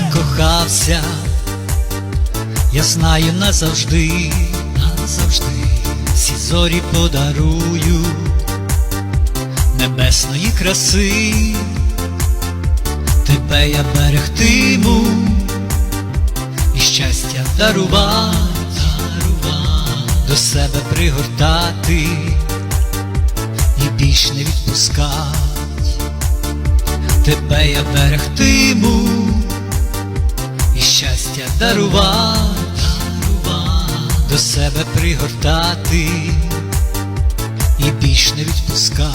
закохався, я знаю назавжди, назавжди всі зорі подарую небесної краси, тебе я берегтиму і щастя дарувати, до себе пригортати і більш не відпускать. Тебе я берегтиму щастя дарувати, до себе пригортати і більш не відпускать.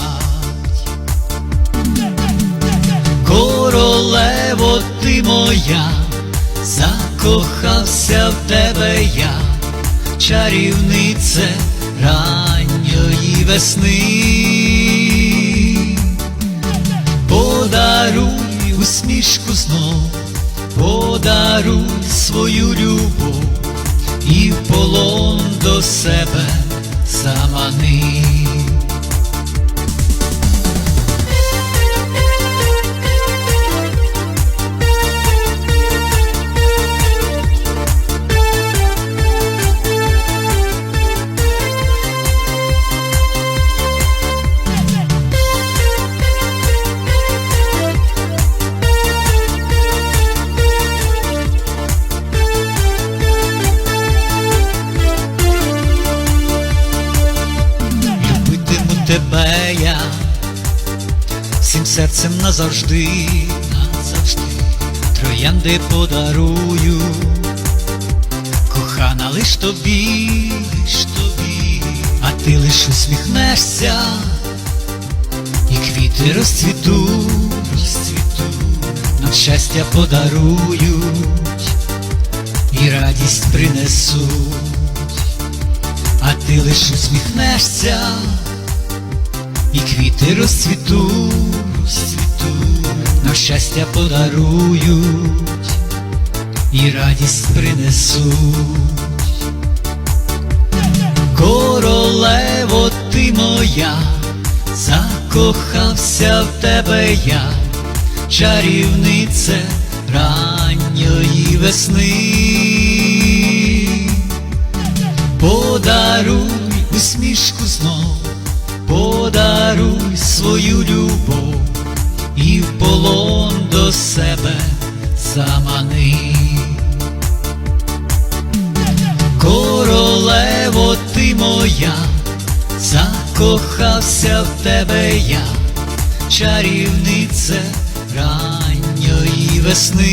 Королево ти моя, закохався в тебе я, чарівнице ранньої весни. Подаруй усмішку знов, подаруй свою любов і в полон до себе замани. Тебе я всім серцем назавжди, назавжди. Троянди подарую, кохана лиш тобі, лиш тобі, а ти лиш усміхнешся, і квіти розцвітуть, розцвітуть, нам щастя подарують, і радість принесуть. А ти лиш усміхнешся, і квіти розцвітуть, на щастя подарують, і радість принесуть. Королево ти моя, закохався в тебе я, чарівнице ранньої весни. Подаруй усмішку знов, подаруй свою любов і в полон до себе замани. Королево ти моя, закохався в тебе я, чарівнице ранньої весни.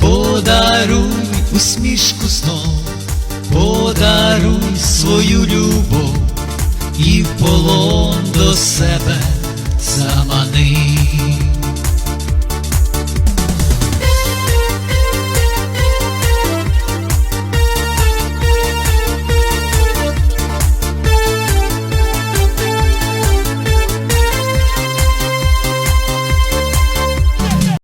Подаруй усмішку знов, подаруй свою любов і в полон до себе замани.